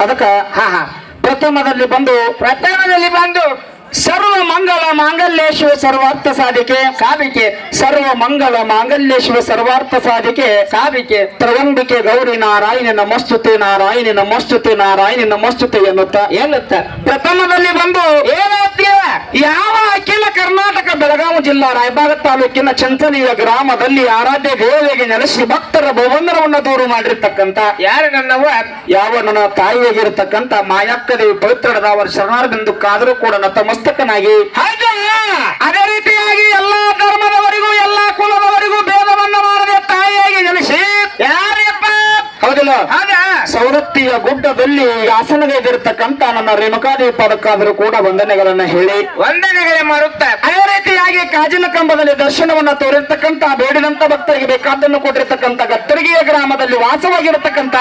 ಅದಕ್ಕ, ಹಾ ಹಾ. ಪ್ರಥಮದಲ್ಲಿ ಬಂದು ಪ್ರಥಮದಲ್ಲಿ ಬಂದು ಸರ್ವ ಮಂಗಳ ಮಾಂಗಲ್ಯೇಶ್ವ ಸರ್ವಾರ್ಥ ಸಾಧಿಕೆ, ಕಾವಿಕೆ, ಸರ್ವ ಮಂಗಳ ಮಾಂಗಲ್ಯೇಶ್ವ ಸರ್ವಾರ್ಥ ಸಾಧಿಕೆ, ಕಾವಿಕೆ, ತ್ರವಂಬಿಕೆ, ಗೌರಿ ನಾರಾಯಣ ನಮಸ್ತುತೆ ನಾರಾಯಣ ನಮಸ್ತುತೆ ನಾರಾಯಣ ನಮಸ್ತುತೆ ಎನ್ನುತ್ತ ಎನ್ನುತ್ತ. ಪ್ರಥಮದಲ್ಲಿ ಬಂದು, ಏನಾದ್ಯ? ಯಾವ ಬೆಳಗಾವಿ ಜಿಲ್ಲಾ ರಾಯಬಾಗ ತಾಲೂಕಿನ ಚಂಚನೀಯ ಗ್ರಾಮದಲ್ಲಿ ಆರಾಧ್ಯ ದೇವಿಗೆ ನೆಲೆಸಿ ಭಕ್ತರ ಭವಂದರವನ್ನು ದೂರು ಮಾಡಿರ್ತಕ್ಕಂತ ಯಾರು ನನ್ನವ ಯಾವ ನನ್ನ ತಾಯಿಯಾಗಿರ್ತಕ್ಕಂತ ಮಾಯಕ್ಕ ದೇವಿ ಪವಿತ್ರಡದವರ ಶರಣಾರ್ಧಂದು ಕಾದರೂ ಕೂಡ ನತಮಸ್ತಕನಾಗಿ ಅದೇ ರೀತಿಯಾಗಿ ಎಲ್ಲಾ ಧರ್ಮದವರಿಗೂ ಎಲ್ಲಾ ಕುಲದವರಿಗೂ ಭೇದವನ್ನು ಮಾಡದೆ ತಾಯಿಯಾಗಿ ನೆಲೆಸಿ. ಯಾರಪ್ಪ? ಹೌದಿಲ್ಲ. ಹೌದಾ? ಸೌರತ್ತಿಯ ಗುಡ್ಡದಲ್ಲಿ ಆಸನಗೈದಿರ್ತಕ್ಕಂತ ನನ್ನ ರೇಣುಕಾದೇವಿ ಪದಕ್ಕಾದರೂ ಕೂಡ ವಂದನೆಗಳನ್ನ ಹೇಳಿ. ವಂದನೆಗಳೇ ಮಾಡುತ್ತ? ರೀತಿಯಾಗಿ ಕಾಜಿನ ಕಂಬದಲ್ಲಿ ದರ್ಶನವನ್ನ ತೋರಿರ್ತಕ್ಕಂತ ಬೇಡಿದಂತ ಭಕ್ತರಿಗೆ ಬೇಕಾದನ್ನು ಕೊಟ್ಟಿರ್ತಕ್ಕಂತ ಗತ್ತರಿಗೆಯ ಗ್ರಾಮದಲ್ಲಿ ವಾಸವಾಗಿರತಕ್ಕಂತ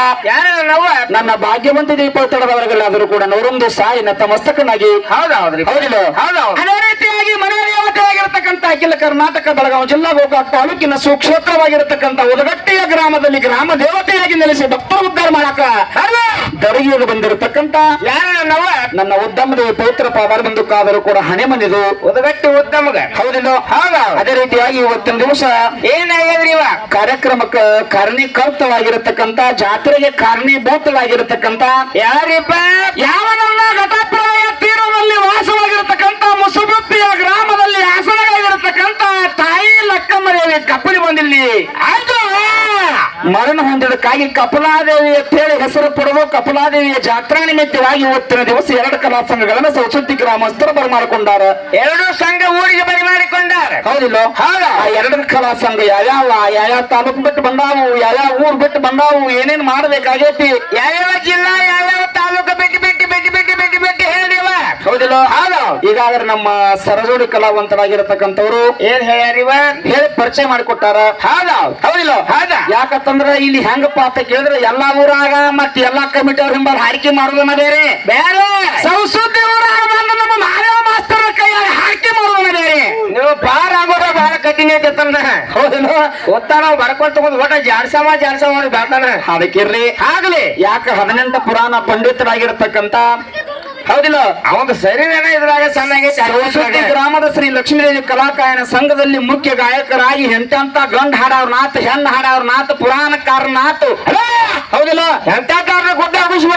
ನನ್ನ ಭಾಗ್ಯವಂತ ದೀಪ ತಡದವರಿಗೆಲ್ಲಾದರೂ ಕೂಡ ನೂರೊಂದು ಸಾಯಿ ನತ್ತ ಮಸ್ತಕನಾಗಿ ಹೌದಿಲ್ಲ? ಹೌದೌದು. ಅದೇ ರೀತಿಯಾಗಿ ಮನೆ ದೇವತೆಯಾಗಿರ್ತಕ್ಕಂಥ ಅಖಿಲ ಕರ್ನಾಟಕ ಬೆಳಗಾವಿ ಜಿಲ್ಲಾ ಗೋಕಾಕ್ ತಾಲೂಕಿನ ಸುಕ್ಷೇತ್ರವಾಗಿರತಕ್ಕಂಥ ಉದಗಟ್ಟೆಯ ಗ್ರಾಮದಲ್ಲಿ ಗ್ರಾಮ ದೇವತೆಯಾಗಿ ನೆಲೆಸಿ ಭಕ್ತರು ಉದ್ಧಾರ ಮಾಡಕ ದರಿಗೆಗೆ ಬಂದಿರತಕ್ಕಂತ ಯಾರು ನನ್ನವ ನನ್ನ ಉದ್ದಮದ ಪವಿತ್ರ ಪಾದಾರ ಬಂದು ಕಾದರೂ ಕೂಡ ಹಣೆ ಮಂದಿದು ಉದಗಟ್ಟಿ ಉದ್ದಮಗ ಹೌದಿಲ್ಲ? ಹೌದ. ಅದೇ ರೀತಿಯಾಗಿ ಇವತ್ತಿನ ದಿವಸ ಏನಾಗ್ಯದ್ರಿ ಇವ? ಕಾರ್ಯಕ್ರಮಕ್ಕೆ ಕಾರಣೀಕರ್ತವಾಗಿರತಕ್ಕಂತ ಜಾತ್ರೆಗೆ ಕಾರಣೀಭೂತವಾಗಿರತಕ್ಕಂತ ಯಾರಿಪ್ಪ? ಯಾವ ನನ್ನ ಘಟಪ್ರಲಯ ವಾಸವಾಗಿರತಕ್ಕಂತ ಮುಸುಬುತ್ತಿಯ ಗ್ರಾಮದಲ್ಲಿ ಆಸನವಾಗಿರತಕ್ಕಂತ ತಾಯಿ ಲಕ್ಕಮ್ಮ ದೇವಿ ಕಪ್ಪಲಿ ಬಂದಿಲ್ಲಿ. ಆಯ್ತು. ಮರಣ ಹೊಂದಿದಕ್ಕಾಗಿ ಕಪಲಾದೇವಿ ಅಂತ ಹೇಳಿ ಹೆಸರು ಪಡೆದು ಕಪಲಾದೇವಿಯ ಜಾತ್ರಾ ನಿಮಿತ್ತವಾಗಿ ಇವತ್ತಿನ ದಿವಸ ಎರಡು ಕಲಾ ಸಂಘಗಳನ್ನ ಸೌಸುದ್ದಿ ಗ್ರಾಮಸ್ಥರು ಬರಮಾಡಿಕೊಂಡಾರ. ಎರಡು ಸಂಘ ಊರಿಗೆ ಬರಮಾಡಿಕೊಂಡಾರೆ. ಹೌದಿಲ್ಲ? ಹೌದಾ? ಆ ಎರಡು ಕಲಾ ಸಂಘ ಯಾವ್ಯಾವ ಯಾವ್ಯಾವ ತಾಲೂಕು ಬಿಟ್ಟು ಬಂದಾವು ಯಾವ್ಯಾವ ಊರ್ ಬಿಟ್ಟು ಬಂದಾವು ಏನೇನ್ ಮಾಡ್ಬೇಕಾಗೈತಿ? ಯಾವ್ಯಾವ ಜಿಲ್ಲಾ ಯಾವ್ಯಾವ ತಾಲೂಕು ಬಿಟ್ಟು ಬಿಟ್ಟು ಬಿಟ್ಟು ಬಿಟ್ಟು ಹೇಳಿವ ಹೌದಿಲ್ಲ? ಹೌದು. ಈಗಾದ್ರೆ ನಮ್ಮ ಸರಜೋಡಿ ಕಲಾವಂತರಾಗಿರತಕ್ಕಂಥವ್ರು ಏನ್ ಹೇಳ್ಯಾರಿವ ಹೇಳಿ ಪರಿಚಯ ಮಾಡಿಕೊಟ್ಟಾರ. ಹೌದಾ. ಹೌದಿಲ್ಲ? ಹೌದಾ? ಯಾಕಂತಂದ್ರ ಇಲ್ಲಿ ಹೆಂಗಪ್ಪ ಅಂತ ಕೇಳಿದ್ರೆ ಎಲ್ಲಾ ಊರಾಗ ಮತ್ತೆ ಎಲ್ಲಾ ಕಮಿಟಿ ಅವ್ರ ಹಿಂಬಾಲ್ ಹಾರಿಕೆ ಮಾಡೋದನ್ನ ಬೇರೆ. ಬೇರೆ. ಸಂಸ್ಕೃತಿ ಊರಾಗ ಬಂದು ನಮ್ಮ ಮಹಾದೇವ ಮಾಸ್ತರ್ ಕೈಯಾಗ ಹಾರಿಕೆ ಮಾಡೋದನ್ನ ಬೇರೆ. ನೀವು ಬಾರ ಆಗೋದ ಬಹಳ ಕಠಿಣ ಐತಂದ ಹೌದಿಲ್ಲ ಗೊತ್ತಾ ನಾವು ಬರ್ಕೊಂತ ತಗೊಂಡ್ ಒಟ್ಟ ಜಾಡ್ಸವ ಜಾಡ್ಸವ ಬೆಳ್ತಾನ ಅದಕ್ಕಿರ್ಲಿ ಆಗ್ಲಿ. ಯಾಕ ಹದಿನೆಂಟು ಪುರಾಣ ಪಂಡಿತರಾಗಿರತಕ್ಕಂತ ಹೌದಿಲ್ಲ? ಅವಂದ ಸರಿನೇನ ಇದ್ರಾಗ ಸಣ್ಣಗೈತಿ ಗ್ರಾಮದ ಶ್ರೀ ಲಕ್ಷ್ಮೀದೇವಿ ಕಲಾಕಾಯನ ಸಂಘದಲ್ಲಿ ಮುಖ್ಯ ಗಾಯಕರಾಗಿ ಎಂತೆಂತ ಗಂಡ ಹಾಡವ್ರ ನಾತ್ ಹೆಣ್ಣು ಹಾಡವ್ರ ನಾತ್ ಪುರಾಣಕಾರ ನಾತು. ಹೌದಿಲ್ಲ? ಎಂತ ಕಾರಣ ಹಬ್ಬಿಸ್ಬಿಟ್ಟಾರ ಅವರು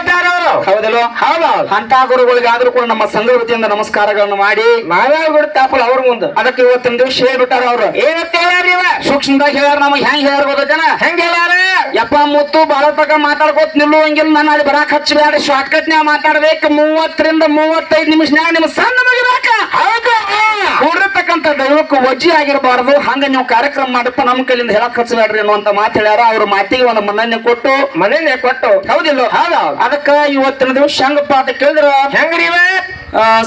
ಹೌದಿಲ್ಲ ಹೌದಾ ಅಂತ ಗುರುಗಳಿಗಾದ್ರೂ ಕೂಡ ನಮ್ಮ ಸಂಘ ವತಿಯಿಂದ ನಮಸ್ಕಾರಗಳನ್ನು ಮಾಡಿ. ನಾವ್ಯಾವ ಗುರು ತಾಪಲ್ ಅವ್ರ ಮುಂದೆ. ಅದಕ್ಕೆ ಇವತ್ತಿನ ದಿವಸ ಹೇಳ್ಬಿಟ್ಟಾರ ಅವ್ರು. ಏನಂತ ಹೇಳ್ಯಾರಿ ಇವ? ಸೂಕ್ಷ್ಮದಾಗ ಹೇಳ್ಯಾರ ನಮಗೆ ಹೆಂಗ್ ಹೇಳ್ಯಾರ ಜನ? ಹೆಂಗ್ ಹೇಳಾರ ಯಪ್ಪ ಮುತ್ತು ಬಾಳ ತಕ ಮಾತಾಡ್ಕೋತ ನಿಲ್ಲುವಂಗಿಲ್ಲ ನಾನು ಅಲ್ಲಿ ಬರಾಕ್ ಹಚ್ಚಬೇಡ ಶಾರ್ಟ್ಕಟ್ ನ್ಯಾಗ ಮಾತಾಡ್ಬೇಕು. ಮೂವತ್ತರಿಂದ ಮೂವತ್ತೈದು ನಿಮಿಷನ್ಯಾಗ ನಿಮ್ ಸಣ್ಣ ಮುಗಿಬೇಕ ಹೌದು. ದೈವಕ್ಕೂ ವಜ್ಜಿ ಆಗಿರಬಾರದು ಹಂಗ ನೀವು ಕಾರ್ಯಕ್ರಮ ಮಾಡಪ್ಪ ನಮ್ಮ ಕೈಲಿಂದ ಹೇಳಕ್ ಹಚ್ಚಬೇಡ್ರಿ ಅನ್ನುವಂತ ಮಾತು ಹೇಳ್ಯಾರ. ಅವ್ರ ಮಾತಿಗೆ ಒಂದು ಮನ್ನಣೆ ಕೊಟ್ಟು. ಮನೇನೆ ಕೊಟ್ಟು. ಹೌದಿಲ್ಲ? ಹೌದಾ. ಅದಕ್ಕ ಇವತ್ತಿನ ದಿವಸ ಹೆಂಗಪ್ಪ ಅಂತ ಕೇಳಿದ್ರ? ಹೆಂಗ್ರಿ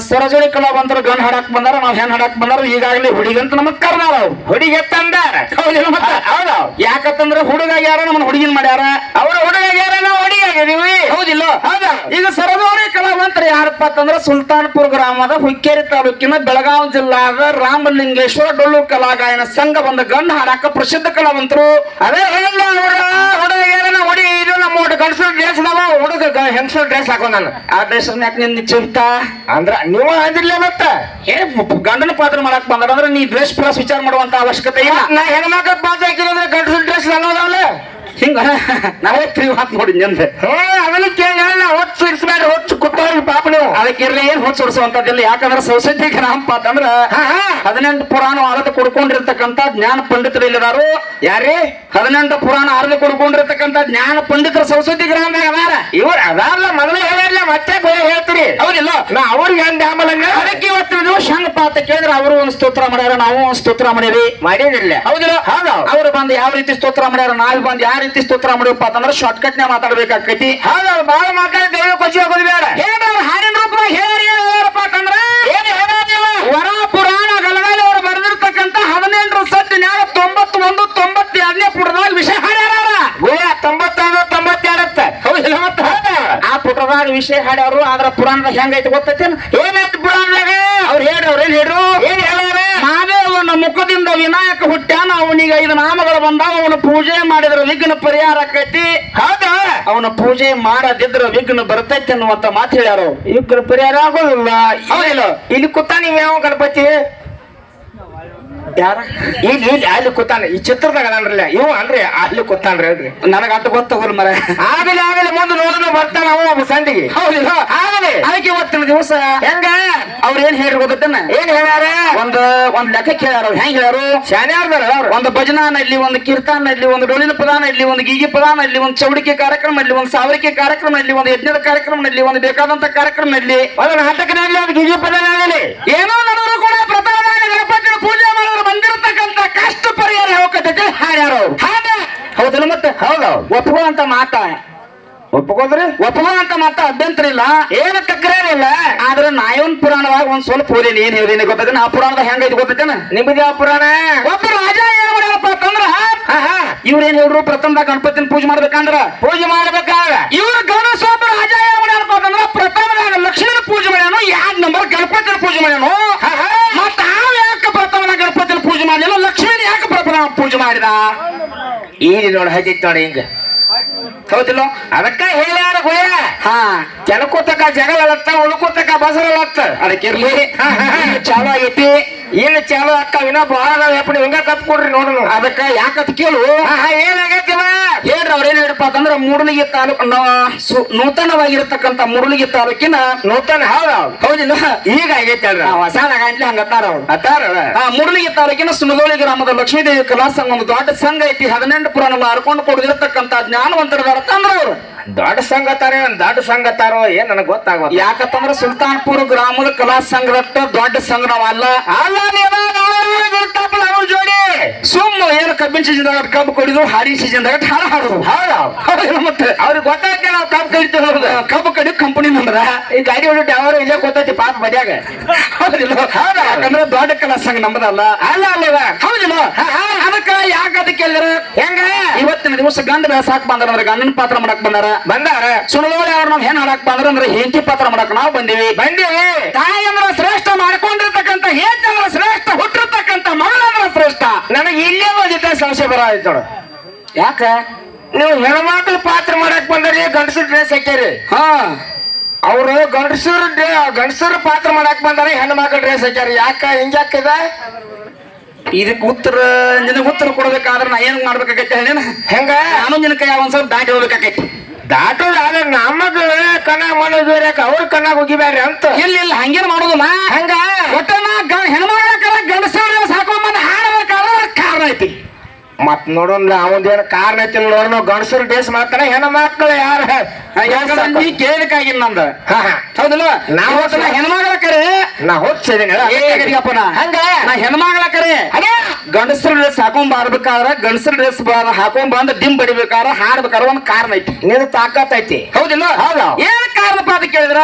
ಸರಜೋಳಿ ಬಂದ್ರ ಕಲಾವಂತರು ಗನ್ ಹಾಡಕ್ ಬಂದಾರ ನಾವ್ ಹೆಣ್ ಹಾಡಕ್ ಬಂದಾರ ಈಗಾಗಲೇ ಹುಡುಗಂತ ನಮಗ್ ಕರ್ದಾರ ಅವ್ರು. ಹುಡುಗಿ ತಂದಾರ ಹೌದಿಲ್ಲ ಮತ್ತ? ಹೌದಾ. ಯಾಕಂತಂದ್ರ ಹುಡುಗ ಯಾರ ನಮ್ಮ ಹುಡುಗಿನ ಮಾಡ್ಯಾರ? ಅವ್ರ ಹುಡುಗ ಯಾರ ನಾವು ಹುಡುಗಿ ಆಗಿದೀವಿ ಹೌದಿಲ್ಲ ಹೌದಾ ಈಗ ಸರದೋರಿ ಕಲಾವಂತರು ಯಾರಪ್ಪ ಅಂತಂದ್ರೆ ಸುಲ್ತಾನ್ಪುರ ಗ್ರಾಮದ ಹುಕ್ಕೇರಿ ತಾಲೂಕಿನ ಬೆಳಗಾವಿ ಜಿಲ್ಲಾದ ರಾಮಲಿಂಗೇಶ್ವರ ಡೊಳ್ಳು ಕಲಾಗಾಯನ ಸಂಘ ಬಂದ ಗಂಡ ಹಾಡಾಕ ಪ್ರಸಿದ್ಧ ಕಲಾವಂತರು. ಅದೇ ಗಂಡಸರು ಡ್ರೆಸ್ ಅದಾವ, ಹುಡುಗ ಹೆಂಗಸರು ಡ್ರೆಸ್ ಹಾಕೋ ನಾನು ಆ ಡ್ರೆಸ್ ಯಾಕೆ ನಿನ್ನ ಚಿಂತ ಅಂದ್ರ ನೀವು ಅಂದಿರ್ಲಿ ಮತ್ತ? ಏ, ಗಂಡನ ಪಾತ್ರ ಮಾಡಕ್ ಬಂದ್ರ ಅಂದ್ರೆ ನೀ ಡ್ರೆಸ್ ಪ್ಲಸ್ ವಿಚಾರ ಮಾಡುವಂತ ಅವಶ್ಯಕತೆ ಇಲ್ಲ. ನಾ ಹೆಣ್ಮಕ್ಳ ಪಾತ್ರ ಹಾಕಿದ್ರೆ ಗಂಡಸರು ಡ್ರೆಸ್ ಅನ್ನೋದವಲ್ಲ ಹಿಂಗ ನಾವೇ ಫ್ರೀ ಹಾಕ್ ನೋಡಿ ಅಂದೆ ಅದನ್ನ ಕೇಳಲ್ಲ ಹೊತ್ತು ಇರಿಸ್ಬೇಡ ಹೊತ್ತು ಕೊಟ್ಟವ್ರಿ ಪಾಪ ನೀವು. ಅದಕ್ಕೆ ಇರ್ಲಿ ಏನ್ ಹೊಚ್ಚೊಡಿಸುವಂತದ್ದಿಲ್ಲ ಯಾಕಂದ್ರೆ ಸೌಸತಿ ಗ್ರಾಮ ಅಂತಂದ್ರ. ಹದಿನೆಂಟು ಪುರಾಣ ಅರ್ಧ ಕೊಡ್ಕೊಂಡಿರ್ತಕ್ಕಂತ ಜ್ಞಾನ ಪಂಡಿತರು ಇಲ್ಲದಾರು. ಯಾರೇ? ಹದಿನೆಂಟು ಪುರಾಣ ಅರ್ಧ ಕೊಡ್ಕೊಂಡಿರ್ತಕ್ಕಂತ ಜ್ಞಾನ ಪಂಡಿತರು ಸೌಸತಿ ಗ್ರಾಮ ಅದಾರ. ಇವ್ರು ಅದಾರಲ್ಲ ಮೊದಲೇ ಹೇಳಿರ್ಲ ಮತ್ತೆ ಹೇಳ್ತೀರಿ. ಹೌದಿಲ್ಲ. ನಾ ಅವ್ರಿಗೆ ಅಂದ ಆಮೇಲೆ ಅದಕ್ಕೆ ಇವತ್ತು ನೀವು ಹೆಂಗಪ್ಪ ಅಂತ ಕೇಳಿದ್ರೆ ಅವರು ಒಂದು ಸ್ತೋತ್ರ ಮಾಡ್ಯಾರ ನಾವು ಒಂದು ಸ್ತೋತ್ರ ಮಾಡೇವಿ ಮಾಡಿದಿಲ್ಲ ಹೌದಿಲ್ಲ. ಹೌದು. ಅವ್ರು ಬಂದು ಯಾವ ರೀತಿ ಸ್ತೋತ್ರ ಮಾಡ್ಯಾರ ನಾವು ಬಂದು ಯಾವ ರೀತಿ ಸ್ತೋತ್ರ ಮಾಡಿವಪ್ಪ ಅಂತಂದ್ರೆ ಶಾರ್ಟ್ ಕಟ್ ನಾ ಮಾತಾಡ್ಬೇಕಾಕೈತಿ ಹೌದು ಬಾಳ ಮಾತಾಡಿ ದೇವ್ರ ಖುಷಿ ಆಗೋದು ಬೇಡ. ಹೇಳ ಹಾಡಿನ ರೂಪ ಹೇಳಿ ಹೇಳಪ್ಪ ಅಂತಂದ್ರ ಏನ್ ಹೇಳಾದಿವ ವರ ಪುರಾಣ ಗಲಗಾಲಿ ಅವರು ಬರೆದಿರ್ತಕ್ಕಂತ ಹದಿನೆಂಟರ ಸತ್ಯ ನ್ಯಾಯ ತೊಂಬತ್ತು ಒಂದು ತೊಂಬತ್ತು ಎರಡನೇ ಪುಟದಾಗ ವಿಷಯ ಹಾಡ್ಯಾರ ಗುಯ ತೊಂಬತ್ತೊಂದು ತೊಂಬತ್ತೆರಡತ್ತ. ಹೌದಿಲ್ಲ ಮತ್ತ ಆ ಪುಟದಾಗ ವಿಷಯ ಹಾಡ್ಯಾರು ಆದ್ರ ಪುರಾಣದಾಗ ಹೆಂಗೈತಿ ಗೊತ್ತೈತಿ ಏನೈತಿ ಪುರಾಣದಾಗ ಅವ್ರು ಹೇಳ್ರಿ ಅವ್ರು ಏನ್ ಹೇಳ್ರು ಏನ್ ಹೇಳಾರ ಮಹಾದೇವನ ಮುಖದಿಂದ ವಿನಾಯಕ ಹುಟ್ಟ್ಯಾನ ಅವನಿಗೆ ಐದು ನಾಮಗಳು ಬಂದಾವ ಅವನು ಪೂಜೆ ಮಾಡಿದ್ರ ವಿಘ್ನ ಪರಿಹಾರ ಆಕೈತಿ. ಹೌದ? ಅವನ ಪೂಜೆ ಮಾಡದಿದ್ರ ವಿಘ್ನ ಬರ್ತೈತಿ ಅನ್ನುವಂತ ಮಾತು ಹೇಳ್ಯಾರ. ವಿಘ್ನ ಪರಿಹಾರ ಆಗೋದಿಲ್ಲ? ಇಲ್ಲಿ ಕೂತ ನೀವ್ ಯಾವ ಗಣಪತಿ? ಯಾರ? ಇಲ್ಲಿ ಇಲ್ಲಿ ಅಲ್ಲಿ ಕೂತಾನ? ಈ ಚಿತ್ರದಾಗ ಅದಾನ್ರಲ್ಲ ಇವ ಅನ್ರಿ ಅಲ್ಲಿ ಕೂತಾನ್ರಿ ಹೇಳ್ರಿ. ನನಗ ಅಟ್ಟು ಗೊತ್ತಾಗೋಲ್ ಮರ. ಆಗಲಿ ಆಗಲಿ ಮುಂದೆ ನೋಡನು ಬರ್ತಾನ ಅವ ಒಬ್ಬ ಸಂದಿಗೆ ಹೌದಿಲ್ಲ? ಆಗಲಿ. ಅದಕ್ಕೆ ಇವತ್ತಿನ ದಿವಸ ಹೆಂಗ? ಅವ್ರ ಏನ್ ಹೇಳ್ರಿ ಗೊತ್ತನ್ನ ಏನ್ ಹೇಳ್ಯಾರ? ಒಂದ್ ಒಂದ್ ಲೆಕ್ಕ ಹೇಳ್ಯಾರ ಅವ್ರು. ಹೆಂಗ್ ಹೇಳ್ಯಾರು? ಶಾನ್ಯಾರ್ದಾರ ಅವ್ರು. ಒಂದು ಭಜನಾನ ಇಲ್ಲಿ ಒಂದು ಕೀರ್ತನ ಇಲ್ಲಿ ಒಂದು ಡೊಳ್ಳಿನ ಪದಾನ ಇಲ್ಲಿ ಒಂದು ಗೀಗಿ ಪದಾನ ಇಲ್ಲಿ ಒಂದು ಚೌಡಿಕೆ ಕಾರ್ಯಕ್ರಮ ಇಲ್ಲಿ ಒಂದು ಸಾವಿರಿಕೆ ಕಾರ್ಯಕ್ರಮ ಇಲ್ಲಿ ಒಂದು ಯಜ್ಞದ ಕಾರ್ಯಕ್ರಮ ಇಲ್ಲಿ ಒಂದು ಬೇಕಾದಂತ ಕಾರ್ಯಕ್ರಮ ಇಲ್ಲಿ ಒಂದು ನಾಟಕನಾಗ್ಲಿ ಒಂದು ಗೀಗಿ ಪ್ರದಾನ ಆಗಲಿ ಏನೋ ನಡೆದ್ರು ಕೂಡ ಪ್ರಥಮದಾಗ ಗಣಪತಿ ಪೂಜೆ ಮಾಡಿದ್ರೆ ಬಂದಿರತಕ್ಕಂತ ಕಷ್ಟ ಪರಿಹಾರ ಹೋಗತ್ತೆ ಹಾಡ್ಯಾರ? ಅವ್ರು. ಹೌದಲ್ಲ ಮತ್ತೆ? ಹೌದು. ಅಂತ ಮಾತ. ಒಪ್ಪಿಕೊಂಡ್ರಿ ಅಂತ ಮಾತ ಅಭ್ಯಂತರ ಇಲ್ಲ ಏನು ಇಲ್ಲ ಆದ್ರೆ ನಾಯೋನ್ ಪುರಾಣದಾಗ ಒಂದ್ ಸ್ವಲ್ಪ ಓದಿನಿ ಏನ್ ಹೇಳಿದೀನಿ ಗೊತ್ತದ ಆ ಪುರಾಣದಾಗ ಹೆಂಗೈತಿ ಗೊತ್ತೇನ ನಿಮ್ದು ಯಾವ ಪುರಾಣ? ಒಬ್ಬ ರಾಜ ಏನ್ ಮಾಡ್ಯಾರಪ್ಪ ಅಂತಂದ್ರ ಹಾ ಹಾ. ಇವ್ರ ಏನ್ ಹೇಳ್ರು? ಪ್ರಥಮದಾಗ ಗಣಪತಿನ ಪೂಜೆ ಮಾಡ್ಬೇಕಂದ್ರ? ಪೂಜೆ ಮಾಡ್ಬೇಕಾಗ? ಇವ್ರ ಗಣೇಶ ಒಬ್ಬ ರಾಜ ಏನ್ ಮಾಡ್ಯಾರಪ್ಪ ಅಂತಂದ್ರ ಪ್ರಥಮದಾಗ ಲಕ್ಷ್ಮೀನ ಪೂಜೆ ಮಾಡ್ಯಾನು ಎರಡ್ ನಂಬರ್ ಗಣಪತಿನ ಪೂಜೆ ಮಾಡ್ಯಾನು. ಮಾಡಿದ? ಏನಿ ನೋಡಿ ನೋಡಿ ಹಿಂಗ. ಹೌದಿಲ್ಲ? ಅದಕ್ಕ ಹೇಳ್ಯಾರ ಗುಯ ಹಾ. ಕೆಲಕೋತಕ ಜಗಳಲತ್ತ ಉಳ್ಕೋತಕ ಬಸರಲತ್ತ. ಹಾ. ಇನ್ನು ಚಾಲು ಆಗೈತಿ. ಏನು ಚಾಲು ಅಕ್ಕ ಇನ್ನ ಬಹಳ ಎಪ್ಪಡಿ ಹಿಂಗ ಕತ್ ಕೊಡ್ರಿ ನೋಡೋಣ. ಅದಕ್ಕ ಯಾಕತ್ ಕೇಳು? ಏನಾಗತ್ತಿವ ಹೇಳ್ರಿ ಅವ್ರ ಏನ್ ಹೇಳಪ್ಪ ಅಂತಂದ್ರ ಮೂಡಲಿಗೆ ತಾಲೂಕು ಸು- ನೂತನವಾಗಿರತಕ್ಕಂತ ಮುರುಲಿಗಿ ತಾಲೂಕಿನ ನೂತನ ಹೌದ ಹೌದಿಲ್ಲ? ಈಗ ಆಗೈತೆ ಅಲ್ರಿ. ಹೊಸಾದಾಗ ಅಂಟ್ಲಿ ಹಂಗತ್ತಾರ ಅವ್ರು. ಅತ್ತಾರ ಮೂಡಲಗಿ ತಾಲೂಕಿನ ಸುನದೋಳಿ ಗ್ರಾಮದ ಲಕ್ಷ್ಮೀದೇವಿ ಕಲಾ ಸಂಘ ಒಂದು ದೊಡ್ಡ ಸಂಘ ಐತಿ. ಹದಿನೆಂಟು ಪುರಾಣ ಮಾರ್ಕೊಂಡು ಕೊಡದಿರತಕ್ಕಂತ ಜ್ಞಾನವಂತರದಾರ ತಂದ್ರ ಅವ್ರು ದೊಡ್ಡ ಸಂಗತಾರ ಏನ್ ದೊಡ್ಡ ಸಂಗತಾರೋ ಏನ್ ನನಗ್ ಗೊತ್ತಾಗೋದು? ಯಾಕಂತಂದ್ರ ಸುಲ್ತಾನ್ಪುರ ಗ್ರಾಮದ ಕಲಾ ಸಂಘದಟ್ಟ ದೊಡ್ಡ ನಾವ್ ಅಲ್ಲ ಅಲ್ಲ ಜೋಡಿ. ಕಬ್ಬಿನ ಸೀಸನ್ದಾಗ ಕಬ್ಬು ಕೊಡಿದು ಹಾಡಿನ ಸೀಸನ್ದಾಗ ಹಾಡ ಹಾಡೋದು ಹೌದಾ ಹೌದಿಲ್ಲ ಮತ್ತೆ. ಅವ್ರಿಗೆ ಗೊತ್ತಾಗ್ತೇ ನಾವು ಕಬ್ಬು ಕಡಿತೇವೆ. ಕಬ್ಬು ಕಡಿ ಕಂಪನಿ ನಂದ್ರ ಈ ಗಾಡಿ ಹೊಡಿ ಡ್ರೈವರ್ ಇಲ್ಲೇ ಗೊತ್ತೈತಿ ಪಾಪ ಮದ್ಯಾಗ ಹೌದಿಲ್ಲ. ಹೌದಾ? ಯಾಕಂದ್ರೆ ದೊಡ್ಡ ಕಲಾ ನಮ್ದಲ್ಲ. ಅಲ್ಲ ಅಲ್ಲವ ಹೌದಿಲ್ಲ. ಅದಕ್ಕ ಯಾಕ ಅದಕ್ಕೆ ಕೇಳಿದ್ರ ಹೆಂಗ? ಇವತ್ತಿನ ದಿವಸ ಗಂಡ ಬೆಳಸಾಕ್ ಬಂದ್ರ ಅಂದ್ರೆ ಗಂಡನ ಪಾತ್ರ ಮಾಡಕ್ ಬಂದಾರ. ಬಂದಾರ. ಸುಣದೋಳಿ ಅವ್ರ ನಾವ್ ಹೆಣ್ ಹಾಡಕ್ ಬಂದ್ರ ಅಂದ್ರೆ ಹೆಂಡತಿ ಪಾತ್ರ ಮಾಡಕ್ ನಾವು ಬಂದಿವಿ. ಬಂದೀವಿ. ತಾಯಿ ಅಂದ್ರ ಶ್ರೇಷ್ಠ ಮಾಡ್ಕೊಂಡಿರ್ತಕ್ಕಂಥ ಹೆಂಡತಿ ಅಂದ್ರ ಶ್ರೇಷ್ಠ ಹುಟ್ಟಿರ್ತಕ್ಕಂಥ ಮಗಳಂದ್ರ ಶ್ರೇಷ್ಠ ನನಗೆ ಇಲ್ಲೇ ಒಂದಿದ್ದ ಸಂಶಯ ಬರ ಆಯ್ತು ನೋಡು. ಯಾಕ? ನೀವು ಹೆಣ್ಮಕ್ಳು ಪಾತ್ರ ಮಾಡಕ್ ಬಂದ್ರಿ ಗಂಡಸರು ಡ್ರೆಸ್ ಹಾಕ್ಯಾರಿ. ಹಾ. ಅವರು ಗಂಡಸರು ಗಂಡಸರು ಪಾತ್ರ ಮಾಡಕ್ ಬಂದಾರೆ ಹೆಣ್ಮಕ್ಳು ಡ್ರೆಸ್ ಹಾಕ್ಯಾರ. ಯಾಕ? ಹಿಂಗ್ಯಾಕಿದ ಇದಕ್ಕೆ ಉತ್ತರ ನಿನಗೆ ಉತ್ತರ ಕೊಡ್ಬೇಕಾದ್ರೆ ನಾ ಏನ್ ಮಾಡ್ಬೇಕಾಗೈತೆ ಹೇಳಿ ಹೆಂಗ? ನಾನು ನಿನ್ನ ಕೈ ಒಂದ್ ಸ್ವಲ್ಪ ದಾಟಿ ಹೋಗ್ಬೇಕಾಗೈತಿ. ದಾಟೋದು ಆದ್ರೆ ನಮ್ಮಗಳು ಕಣ್ಣಾಗ ಮಾಡೋದು ಬೇರೆ ಅವ್ರ ಕಣ್ಣಾಗ ಹೋಗಿಬ್ಯಾರಿ ಅಂತ. ಇಲ್ಲ ಇಲ್ಲ ಹಂಗೇನ್ ಹಂಗ? ಹೆಣ್ಮಗಳ ಗಂಡಸರ ಸಾಕೊಂಬಂದು ಹಾಡಬೇಕಾದ್ರೆ ಅದಕ್ಕೆ ಕಾರಣ ಐತಿ ಮತ್ ನೋಡೋಣ ಅವಂದೇನು ಕಾರಣ ಐತಿ ನೋಡೋಣ ಗಂಡಸರು ಡ್ರೆಸ್ ಮಾಡ್ತಾನೆ ಹೆಣ್ಣು ಯಾರ? ಯಾರು ನೀ ಕೇಳಲಿಕ್ಕಾಗಿಲ್ಲ ನಂದ. ಹೌದಲ್ಲ? ನಾ ಹೋಗ್ತಾನ. ನಾವು ಹೆಣ್ಮಗಳ ಕರೆ. ನಾ ಹೋಗ್ತಿದ್ದೀನಿ ಏ ಗಡಿಗಪ್ಪ ನಾ. ಹಂಗ? ನಾ ಹೆಣ್ಮಗಳ ಕರೆ. ಗಂಡಸರ ಡ್ರೆಸ್ ಹಾಕೊಂಡ್ ಬರ್ಬೇಕಾದ್ರ ಗಂಡಸರ ಡ್ರೆಸ್ ಹಾಕೊಂಡ್ ಬಂದ್ ಡಿಮ್ ಬಡಿಬೇಕಾದ್ರ ಹಾಡ್ಬೇಕಾದ್ರ ಒಂದ್ ಕಾರಣ ಐತಿ. ನಿನ್ ತಾಕತ್ ಐತಿ. ಹೌದಿಲ್ಲ? ಹೌದಾ. ಏನ್ ಕಾರಣಪ್ಪ ಅಂತ ಕೇಳಿದ್ರ?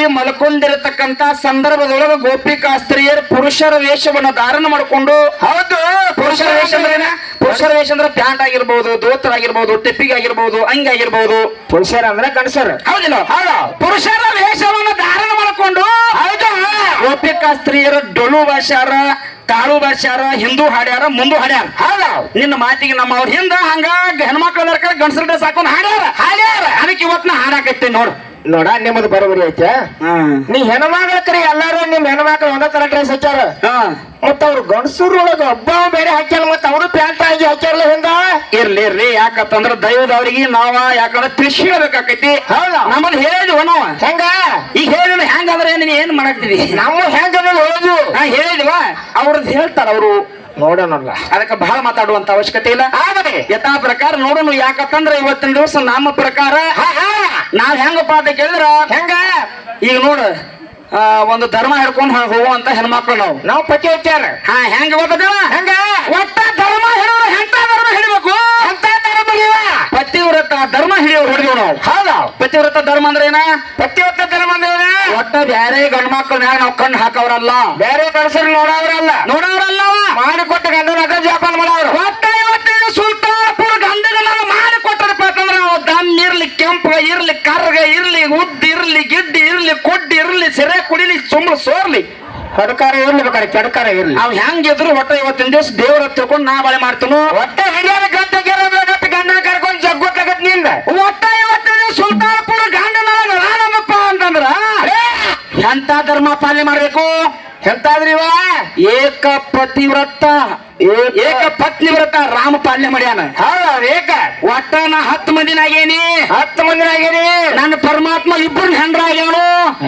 ರಾಧಾದೇವಿ ಮಲ್ಕೊಂಡಿರತಕ್ಕಂತ ಸಂದರ್ಭದೊಳಗ ಗೋಪಿಕಾಸ್ತ್ರೀಯರು ಪುರುಷರ ವೇಷವನ್ನ ಧಾರಣ ಮಾಡಿಕೊಂಡು ಹೌದು. ಪುರುಷರ ವೇಷ ಅಂದ್ರೆ? ಪುರುಷರ ವೇಷ ಅಂದ್ರೆ ಪ್ಯಾಂಟ್ ಆಗಿರ್ಬಹುದು ದೋತ್ರ ಆಗಿರ್ಬಹುದು ಟೆಪ್ಪಿಗೆ ಆಗಿರ್ಬಹುದು ಅಂಗಿ ಆಗಿರ್ಬಹುದು ಪುರುಷರ ಅಂದ್ರೆ ಗಂಡಸರು. ಹೌದಿಲ್ಲ? ಹೌದು. ಪುರುಷರ ವೇಷವನ್ನ ಧಾರಣ ಮಾಡಿಕೊಂಡು ಹೌದು. ಗೋಪಿಕಾ ಸ್ತ್ರೀಯರ ಡೊಳು ಭಾಷಾರ ಕಾಳು ಭಾಷಾರ ಹಿಂದೂ ಹಾಡ್ಯಾರ ಮುಂದು ಹಾಡ್ಯಾರ. ಹೌದ. ನಿನ್ನ ಮಾತಿಗೆ ನಮ್ಮ ಅವ್ರ ಹಿಂದ ಹಂಗ ಹೆಣ್ಮಕ್ಳ ಗಂಡಸರ ಡ್ರೆಸ್ ಹಾಕೊಂಡು ಹಾಡ್ಯಾರ. ಹಾಡ್ಯಾರ. ಅದಕ್ಕೆ ಇವತ್ತು ನಾ ಹಾಡಾಕೈತೆ ನೋಡು. ನೋಡ ನಿಮ್ಮದು ಬರೋಬರಿ ಐತೆ. ನೀ ಹೆಣ್ಮಗಳ ಕರಿ ಎಲ್ಲಾರು ನಿಮ್ ಹೆಣ್ಮಕ್ಳು ಒಂದ ತರ ಡ್ರೆಸ್ ಹಚ್ಚಾರ ಮತ್ತ ಅವ್ರು ಗಂಡಸೂರ್ ಒಳಗ ಒಬ್ಬ ಬೇರೆ ಹಾಕ್ಯಾರ ಮತ್ತ ಅವರು ಪ್ಯಾಂಟ್ ಆಗಿ ಹಾಕ್ಯಾರಲ್ಲ ಹಿಂದ ಇರ್ಲಿ ಇರ್ಲಿ ಯಾಕಂತಂದ್ರ ದೈವದವ್ರಿಗೆ ನಾವ ಯಾಕಂದ್ರ ತಿಳಿಸಿ ಹೇಳ್ಬೇಕಾಕೈತಿ ಹೌದಾ? ನಮ್ಮಲ್ಲಿ ಹೇಳಿದ್ವು ನಾವ ಹೆಂಗ? ಈಗ ಹೇಳಿದ್ರೆ ಹೆಂಗಂದ್ರೆ ನೀನ್ ಏನ್ ಮಾಡಾಕ್ತಿದಿ ನಮ್ಮ ಹೆಂಗ ಹೇಳಿದ್ವ? ಅವ್ರದ್ದು ಹೇಳ್ತಾರ ಅವರು. ನೋಡೋಣಲ್ಲ ಅದಕ್ಕೆ ಬಹಳ ಮಾತಾಡುವಂತ ಅವಶ್ಯಕತೆ ಇಲ್ಲ. ಆಗದೆ. ಯಥಾ ಪ್ರಕಾರ ನೋಡೋಣ ಯಾಕಂತಂದ್ರ ಇವತ್ತಿನ ದಿವಸ ನಮ್ಮ ಪ್ರಕಾರ ನಾವ್ ಹೆಂಗಪ್ಪ ಅಂತ ಕೇಳಿದ್ರ? ಹೆಂಗ? ಈಗ ನೋಡು ಒಂದು ಧರ್ಮ ಹಿಡ್ಕೊಂಡು ಹೋಗುವಂತ ಹೆಣ್ಮಕ್ಳು ನಾವು. ನಾವು ಪತಿ ಹಚ್ಚಾರ ಹಾ ಹೆಂಗ ಗೊತ್ತದೇವ ಹೆಂಗ? ಒಟ್ಟ ಧರ್ಮ ಹಿಡಿದ್ರೆ ಎಂತ ಧರ್ಮ ಹಿಡಿಬೇಕು? ಅಂತ ಧರ್ಮ ಹಿಡಿಯುವ? ಪತಿವ್ರತ ಧರ್ಮ ಹಿಡಿಯೋ ಹಿಡಿದೇವ್ ನಾವು. ಹೌದಾ. ಪತಿವ್ರತ ಧರ್ಮ ಅಂದ್ರೆ ಏನ? ಪತಿವ್ರತ ಧರ್ಮ ಅಂದ್ರೆ ಒಟ್ಟ ಬ್ಯಾರೆ ಗಂಡ್ ನಾವು ಮ್ಯಾಗ ನಾವ್ ಕಣ್ಣು ಹಾಕವ್ರಲ್ಲ. ಬೇರೆ ಗಂಡಸರು ನೋಡವ್ರಲ್ಲ. ನೋಡವ್ರಲ್ಲವ ಕೆಂಪ ಇರ್ಲಿ ಕರ್ಗ ಇರ್ಲಿ ಉದ್ದ ಇರ್ಲಿ ಗಿಡ್ಡಿ ಇರ್ಲಿ ಕೊಡ್ಡಿ ಇರ್ಲಿ ಸೆರೆ ಕುಡಿಲಿ ಸುಮ್ಮ ಸೋರ್ಲಿ. ಕಡಕಾರ ಇರ್ಲಿ ಬೇಕಾರೆ ಕೆಡಕಾರ ಇರ್ಲಿ. ಅವ್ ಹೆಂಗಿದ್ರು ಒಟ್ಟ ಇವತ್ತಿನ ದಿವಸ ದೇವ್ರ ತಿಳ್ಕೊಂಡು ನಾ ಬಾಳೆ ಮಾಡ್ತೀನಿ. ಒಟ್ಟ ಹಿಡಿಯೋದ ಗದ್ದೆ ಗೆರೋದಟ್ಟು ಗಂಡನ ಕರ್ಕೊಂಡು ಜಗ್ಗೋತಾಗತ್ನಿಂದ. ಒಟ್ಟ ಇವತ್ತಿನ ಸುಲ್ತಾನಪುರ ಗಂಡನಪ್ಪ ರಾಣನಪ್ಪ ಅಂತಂದ್ರ. ಎಂತ ಧರ್ಮ ಪಾಲನೆ ಮಾಡ್ಬೇಕು? ಎಂತಾದ್ರಿವ? ಏಕ ಪತಿವ್ರತ. ಏಕ ಪತ್ನಿ ವ್ರತ ರಾಮ ಪಾಲನೆ ಮಾಡ್ಯಾನ. ಏಕ. ಒಟ್ಟ ನಾ ಹತ್ತು ಮಂದಿನಾಗೇನಿ? ಹತ್ತು ಮಂದಿನ ಆಗೇನಿ ನನ್ನ ಪರಮಾತ್ಮ ಇಬ್ಬರು ಹೆಂಡ್ರಾಗ್ಯಾನು?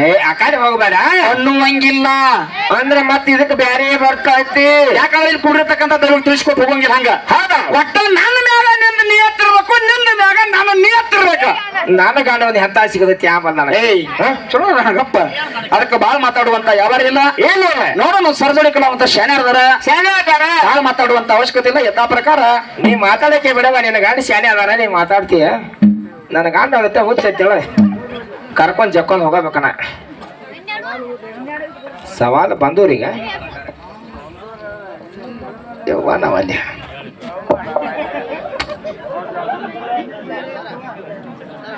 ಏ ಆ ಕಡೆ ಹೋಗ್ಬೇಡ. ಅನ್ನುವಂಗಿಲ್ಲ. ಅಂದ್ರೆ ಮತ್ ಇದಕ್ಕೆ ಬ್ಯಾರೆ ಐತಿ. ಯಾಕಂದ್ರೆ ಇಲ್ಲಿ ಕೂಡಿರ್ತಕ್ಕಂಥ ದೈವ ತಿಳಿಸ್ಕೊಟ್ ಹೋಗಂಗಿಲ್ಲ ಹಂಗ. ಹೌದಾ. ಒಟ್ಟ ನನ್ನ ಮ್ಯಾಲ ನಿಂದ ನಿಯತ್ತಿರ್ಬೇಕು ನಿಂದ ಮ್ಯಾಗ ನನ್ನ ನಿಯತ್ತಿರ್ಬೇಕು ನನ್ನ ಗಂಡ ಒಂದು ಹೆತ್ತ ಸಿಗದೈತಿ ಯಾವ ಬಂದ ಏಯ್ ಚಲೋ ಗಪ್ಪ ಅದಕ್ಕೆ ಬಾಳ್ ಮಾತಾಡುವಂತ ಯಾವ ಇಲ್ಲ. ಏನು ನೋಡೋಣ ಸರ್ಜರಿ ಕಲಾವಂತ ಬಾಳ್ ಮಾತಾಡುವಂತ ಅವಶ್ಯಕತೆ ಇಲ್ಲ. ಯಥಾ ಪ್ರಕಾರ ನೀ ಮಾತಾಡಕ್ಕೆ ಬಿಡವ, ನಿನ್ನ ಗಂಡ ಶಾನೆ ಅದಾನ, ನೀ ಮಾತಾಡ್ತೀಯ? ನನ್ನ ಗಂಡ ಆಗುತ್ತೆ ಹುಚ್ಚೈತೇಳ ಕರ್ಕೊಂಡು ಜಕ್ಕೊಂಡು ಹೋಗಬೇಕನ ಸವಾಲು ಬಂದೂರಿಗೆ. ಯವ್ವ ನಾವಲ್ಲಿ.